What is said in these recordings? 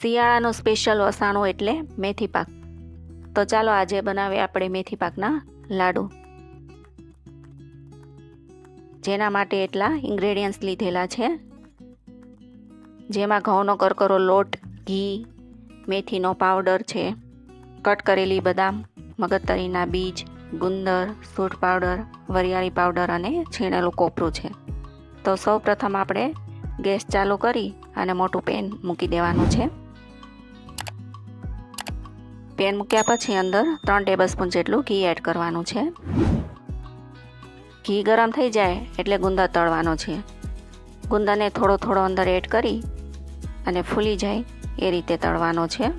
શિયાળાનું special વસાણું એટલે મેથી પાક. તો ચાલો આજે બનાવીએ આપણે મેથી પાકના લાડુ. જેના માટે એટલા ઇન્ગ્રેડિયન્ટ્સ લીધેલા છે. જેમાં ઘઉંનો કરકરો લોટ, ઘી, મેથીનો પાવડર છે. કટ કરેલી બદામ, મગજતરીના બીજ, ગુંદર સૂઠ પાવડર વરિયાળી પાવડર અને છીણેલું કોપરું છે. તો સૌ પ્રથમ આપણે ગેસ ચાલુ કરી અને મોટું પેન મૂકી દેવાનું છે. પેન મૂક્યા પછી અંદર ત્રણ ટેબલ સ્પૂન જેટલું ઘી એડ કરવાનું છે. ઘી ગરમ થઈ જાય એટલે ગુંદર તળવાનો છે. ગુંદરને થોડો થોડો અંદર એડ કરી અને ફૂલી જાય એ રીતે તળવાનો છે.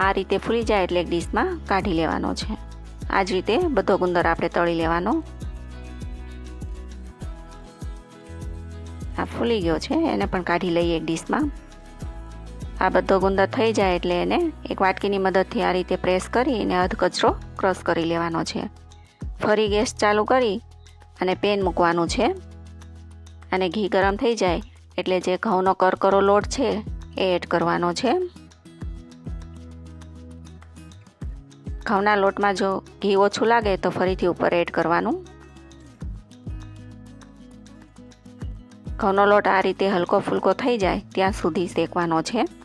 આ રીતે ફૂલી જાય એટલે એક ડીશમાં કાઢી લેવાનો છે. આ જ રીતે બધો ગુંદર આપણે તળી લેવાનો. આ ફૂલી ગયો છે, એને પણ કાઢી લઈએ એક ડીશમાં. આ બધો ગુંદર થઈ જાય એટલે એને એક વાટકીની મદદથી આ રીતે પ્રેસ કરી અને અધ કચરો ક્રશ કરી લેવાનો છે. ફરી ગેસ ચાલુ કરી અને પેન મૂકવાનું છે. અને ઘી ગરમ થઈ જાય એટલે જે ઘઉંનો કરકરો લોટ છે એ એડ કરવાનો છે. ઘઉંના લોટમાં જો ઘી ઓછું લાગે તો ફરીથી ઉપર એડ કરવાનું. ઘઉંનો લોટ આ રીતે હલકો ફૂલકો થઈ જાય ત્યાં સુધી શેકવાનો છે.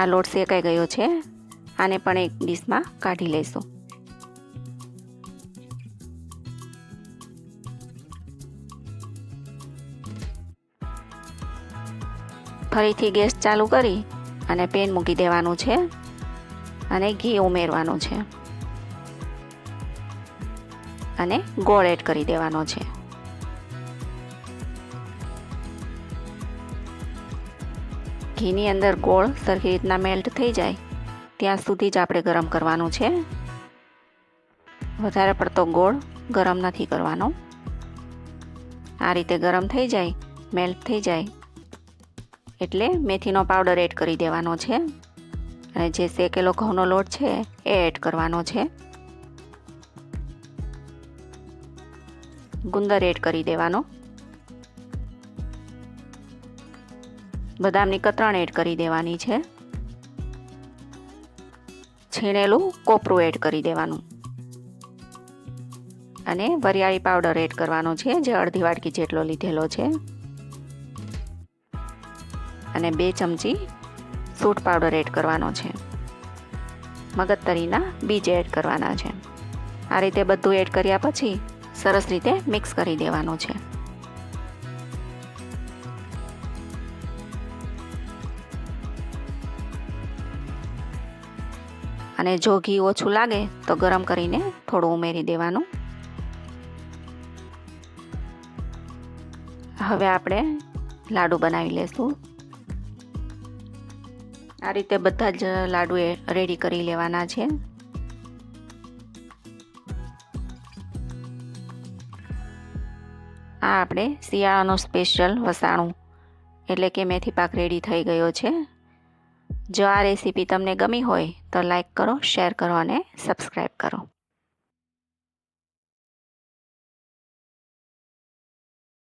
આ લોટ શેકાઈ ગયો છે. આને પણ એક ડીશમાં કાઢી લઈશું. ફરીથી ગેસ ચાલુ કરી અને પેન મૂકી દેવાનું છે અને ઘી ઉમેરવાનું છે. અને ગોળ એડ કરી દેવાનો છે. ઘીની અંદર ગોળ સરખી રીતના મેલ્ટ થઈ જાય. ત્યાં સુધી જ આપણે ગરમ કરવાનું છે. વધારે પડતો ગોળ ગરમ નથી કરવાનો. આ રીતે ગરમ થઈ જાય મેલ્ટ થઈ જાય. એટલે મેથીનો પાવડર એડ કરી દેવાનો છે. અને જે શેકેલો ઘઉંનો લોટ છે, એ એડ કરવાનો છે. ગુંદર એડ કરી દેવાનો. બદામની કતરણ એડ કરી દેવાની છે. છીણેલું કોપરું એડ કરી દેવાનું. અને વરિયાળી પાવડર એડ કરવાનો છે, જે અડધી વાટકી જેટલો લીધેલો છે. અને બે ચમચી સૂટ પાવડર એડ કરવાનો છે. મગજતરીના બીજ એડ કરવાના છે. આ રીતે બધું એડ કર્યા પછી સરસ રીતે મિક્સ કરી દેવાનું છે. અને જો ઘી ઓછું લાગે તો ગરમ કરીને થોડું ઉમેરી દેવાનું. હવે આપણે લાડુ બનાવી લેશું. આ રીતે બધા જ લાડુ એ રેડી કરી લેવાના છે. આ આપણે શિયાળાનું સ્પેશિયલ વસાણું, એટલે કે મેથી પાક રેડી થઈ ગયો છે. જો આ રેસીપી તમને ગમી હોય તો લાઈક કરો શેર કરો અને સબસ્ક્રાઈબ કરો.